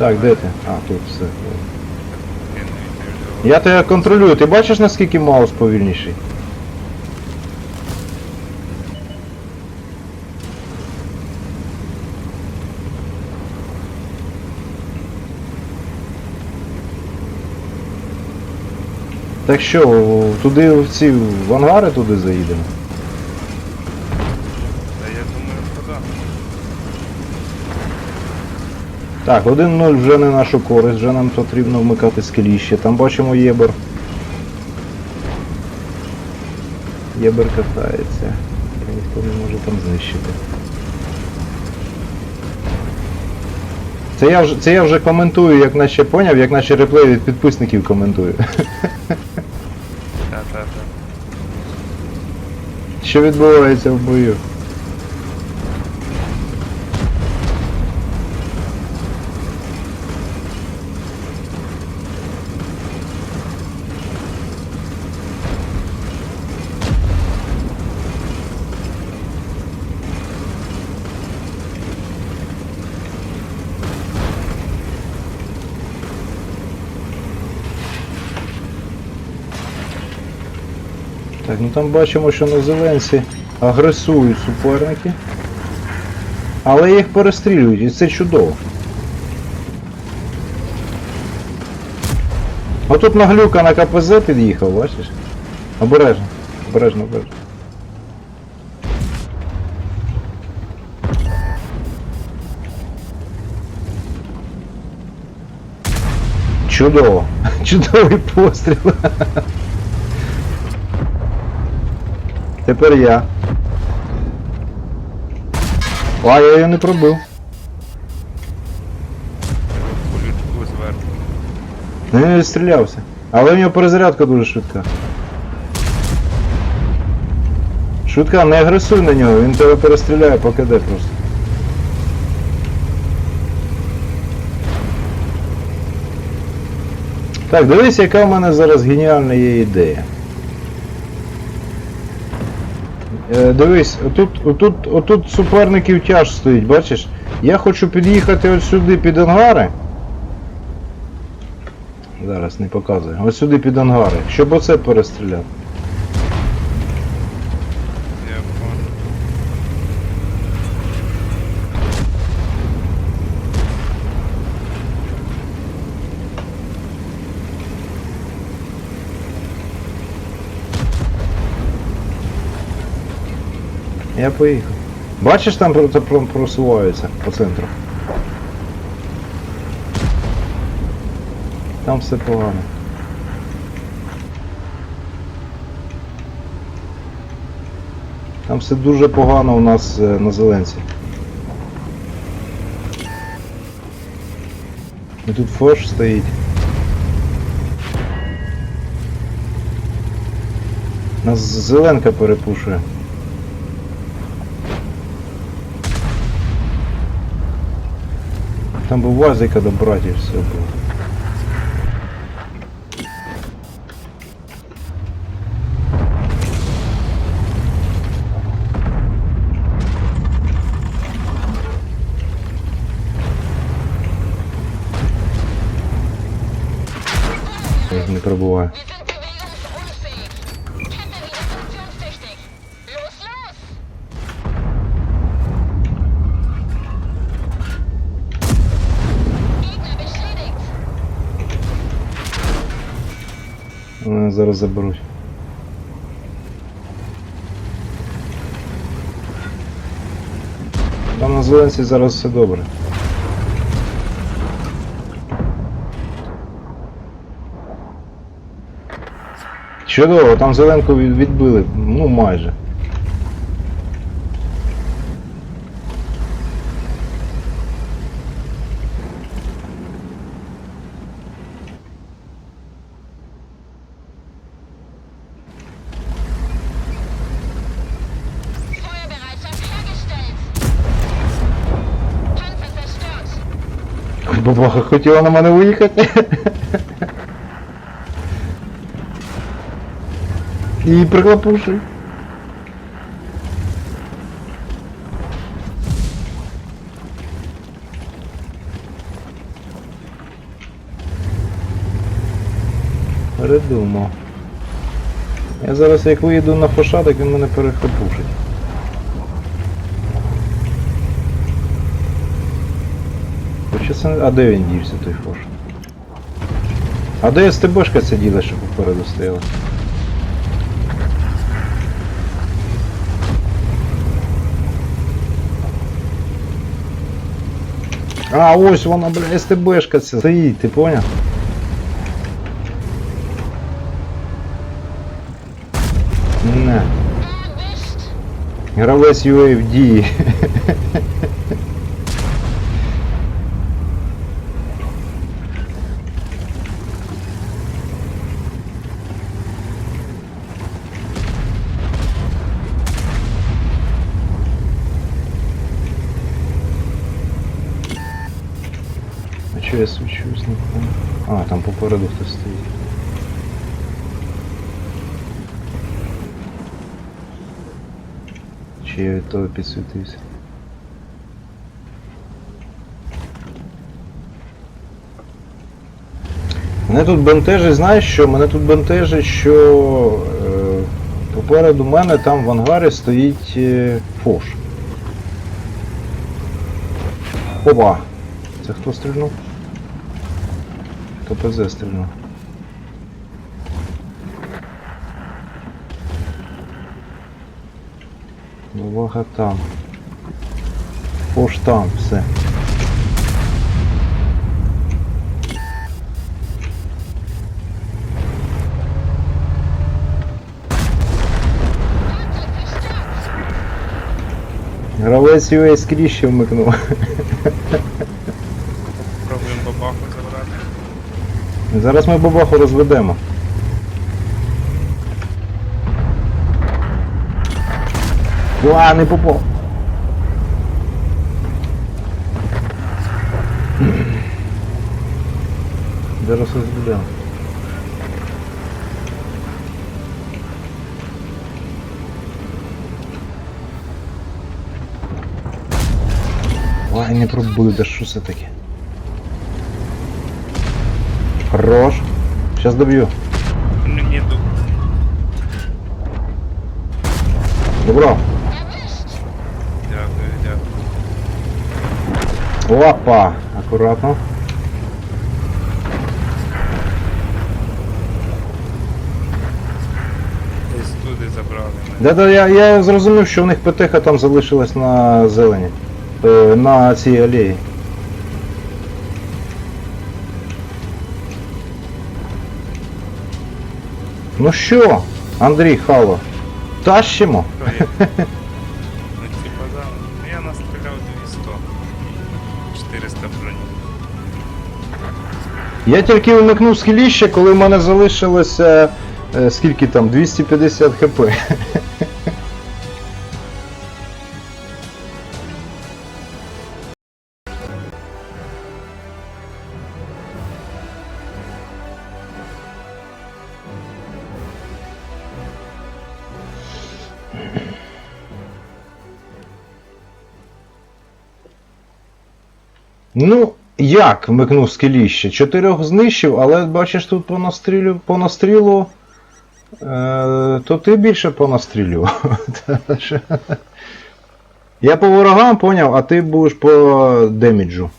Так, де ти? А, тут все. Я тебе контролюю, ти бачиш наскільки маус повільніший? Так що, туди в ці в ангари туди заїдемо? Та я думаю, що да. Так, 1-0 вже не нашу користь, вже нам потрібно вмикати скеліще. Там бачимо Єбер. Єбер катається. Ніхто не може там знищити. Це я вже, це я вже коментую, як наче поняв, як наче реплей від підписників коментую. Що відбувається в бою? Ну там бачимо, що на Зеленсі агресують суперники. Але їх перестрілюють, і це чудово. Отут наглюка на КПЗ під'їхав, бачиш? Обережно, обережно, обережно. Чудово. Чудовий постріл. Тепер я. А, я її не пробив. Зверху. Ну, Він відстрілявся. Але у нього перезарядка дуже швидка. Швидка, не агресуй на нього, він тебе перестріляє, поки де просто. Так, дивись, яка в мене зараз геніальна є ідея. Е, дивись, отут, отут, отут суперників тяж стоїть, бачиш? Я хочу під'їхати от сюди під ангари. Зараз не показую. Ось сюди під ангари, щоб оце перестріляти. Я понял. Я поїхав. Бачиш, там про- про- про- просуваються по центру. Там все погано. Там все дуже погано у нас е, на Зеленці. І тут фош стоїть. Нас зеленка перепушує. Там був вазика до братів все було. Я не пробуваю. Мене зараз заберуть. Там на Зеленці зараз все добре. Чудово, там зеленку відбили, ну майже. Бубаха хотіла на мене виїхати. І приклопуши. Передумав. Я зараз як виїду на фашадок, він мене перехопушить. Хоча це... А де він дівся той фош? А де СТБшка ця діла, що попереду стояла? А, ось вона, бля, СТБшка ця стоїть, ти поняв? Не. Гравець UA в дії. я свічусь, не помню. А, там попереду хтось стоїть. Чи я від того підсвітився? Мене тут бентежить, знаєш що? Мене тут бентежить, що е, попереду мене там в ангарі стоїть е, фош. Опа! Це хто стрільнув? Хто ПЗ стрільнув? Увага там. Фош там, все. Fahrzeug verstärkt. Гравець UA скрізь вмикнув. Пробуємо бабаху забрати. Зараз ми бабаху розведемо. Уа, не попав. Зараз розведемо. Ой, не пробую, да що це таке? Хорош. Сейчас добью. Мені ду. Добро. Дякую, дякую. Опа. Аккуратно. Десь туди забрали. Да-да, я, я зрозумів, що у них ПТХ там залишилась на зелені. Е, на цій алеї. Ну що, Андрій Хало, тащимо? Ну типа да. Ну, Я настріляв 200. 400 броні. Я тільки вмикнув схиліще, коли в мене залишилося е, скільки там, 250 хп. Ну, як вмикнув скеліще? Чотирьох знищив, але бачиш тут по настрілю. Е, то ти більше понастрілював. Я по ворогам поняв, а ти будеш по деміджу.